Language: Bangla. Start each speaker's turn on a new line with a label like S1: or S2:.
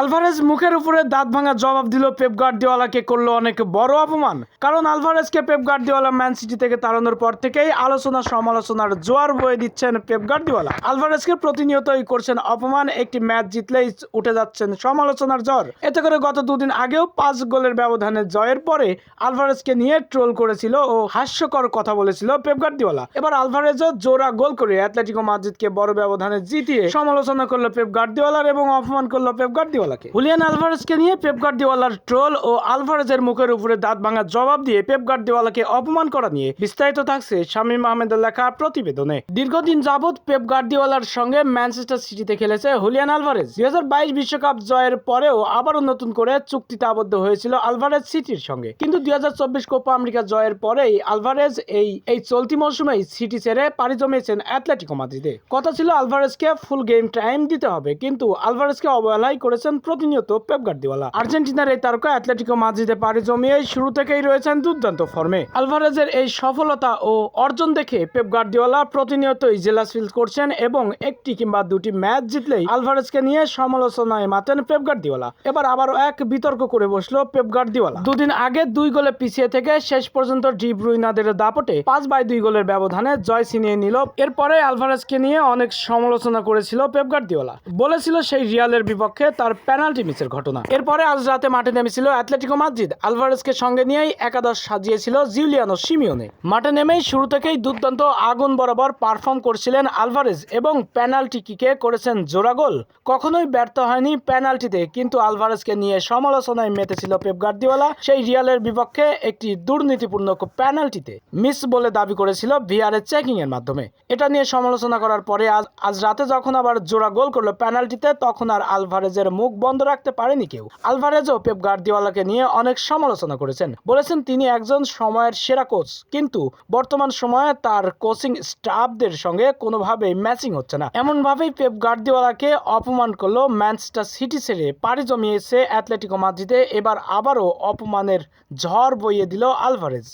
S1: আলভারেজ মুখের উপরে দাঁত ভাঙা জবাব দিল পেপ গার্দিওয়ালাকে করল অনেক বড় অপমান। কারণ আলভারেজকে পেপ গার্দিওয়ালা ম্যান সিটি থেকে তাড়ানোর পর থেকেই আলোচনা সমালোচনার জোয়ার বয়ে দিচ্ছেন পেপ গার্দিওয়ালা। আলভারেজকে প্রতিনিয়তই করছেন অপমান, একটি ম্যাচ জিতলেই উঠে যাচ্ছেন সমালোচনার জ্বর। এতে করে গত দুদিন আগেও পাঁচ গোলের ব্যবধানে জয়ের পরে আলভারেজকে নিয়ে ট্রোল করেছিল ও হাস্যকর কথা বলেছিল পেপ গার্দিওয়ালা। এবার আলভারেজও জোড়া গোল করে অ্যাথলেটিকো মাদ্রিদকে বড় ব্যবধানে জিতিয়ে সমালোচনা করল পেপ গার্দিওয়ালার এবং অপমান করল পেপ গার্দিওয়ালাকে হুলিয়ান আলভারেজকে নিয়ে পেপ গার্দিওয়ালার ট্রোল ও আলভারেজের মুখের উপরে দাঁত ভাঙা জবাব দিয়ে পেপ গার্দিওয়ালাকে অপমান করা নিয়ে বিস্তারিত থাকছে শামীম আহমেদের লেখা প্রতিবেদনে। দীর্ঘদিন যাবৎ পেপ গার্দিওয়ালার সঙ্গে ম্যানচেস্টার সিটিতে খেলেছে হুলিয়ান আলভারেজ। দুই বিশ্বকাপ জয়ের পরেও আবারও নতুন করে চুক্তিতে আবদ্ধ হয়েছিল আলভারেজ সিটির সঙ্গে। কিন্তু দুই হাজার চব্বিশ কোপা আমেরিকা জয়ের পরেই আলভারেজ এই এই চলতি মৌসুমেই সিটি ছেড়ে পাড়ি জমিয়েছেন অ্যাটলেটিকো মাদ্রিদে। কথা ছিল আলভারেজকে ফুল গেম টাইম দিতে হবে, কিন্তু আলভারেজকে অবহেলাই করেছেন প্রতিনিয়ত পেপ গার্দিওয়ালা। আর্জেন্টিনার এই তারকা অ্যাটলেটিকো মাদ্রিদে পাড়ি জমিয়ে শুরু থেকেই রয়েছেন দুর্দান্ত ফর্মে। আলভারেজের এই সফলতা ও অর্জন দেখে পেপ গার্দিওয়ালা প্রতিনিয়তই জেলাস ফিল করছেন এবং একটি কিংবা দুটি ম্যাচ জিতলেই আলভারেজকে নিয়ে সমালোচনায় মাতেন পেপ গার্দিওয়ালা। এবার আবারও এক বিতর্ক করে বসল পেপ গার্দিওয়ালা। দুদিন আগে দুই গোলে পিছিয়ে থেকে শেষ পর্যন্ত ডি রুইনাদের দাপটে পাঁচ বাই দুই গোলের ব্যবধানে জয় ছিনিয়ে নিল। এরপরে আলভারেজকে নিয়ে অনেক সমালোচনা করেছিল পেপ গার্দিওয়ালা। বলেছিল সেই রিয়ালের বিপক্ষে তার পেনাল্টি মিসের ঘটনা। এরপরে আজ রাতে মাঠে নেমেছিল অ্যাটলেটিকো মাদ্রিদ। আলভারেজকে সঙ্গে নিয়েই একাদশ সাজিয়েছিল জিউলিয়ানো সিমিওনে। মাঠে নেমেই শুরু থেকেই দুর্দান্ত আগুন বরাবর পারফর্ম করছিলেন আলভারেজ এবং পেনাল্টি কিকে করেছেন জোড়া গোল। কখনোই ব্যর্থ হয়নি পেনাল্টিতে, কিন্তু আলভারেজকে নিয়ে সমালোচনায় মেতেছিল পেপ গার্দিওয়ালা সেই রিয়ালের বিপক্ষে একটি দুর্নীতিপূর্ণ পেনাল্টিতে মিস বলে দাবি করেছিল ভিআরের চেকিং এর মাধ্যমে। এটা নিয়ে সমালোচনা করার পরে আজ আজ রাতে যখন আবার জোড়া গোল করল পেনাল্টিতে, তখন আর আলভারেজের মুখ বন্ধ রাখতে পারেনি কেউ। আলভারেজও পেপ গার্দিওয়ালাকে নিয়ে অনেক সমালোচনা করেছেন। বলেছেন তিনি একজন সময়ের সেরা কোচ, কিন্তু বর্তমান সময়ে তার কোচিং স্টাফদের সঙ্গে কোনোভাবেই ম্যাচিং হচ্ছে না। এমন ভাবেই পেপ গার্দিওয়ালাকে অপমান করল ম্যানচেস্টার সিটি ছেড়ে পাড়ি জমিয়েছে অ্যাথলেটিকো মাদ্রিদে, এবার আবারও অপমানের ঝড় বইয়ে দিল আলভারেজ।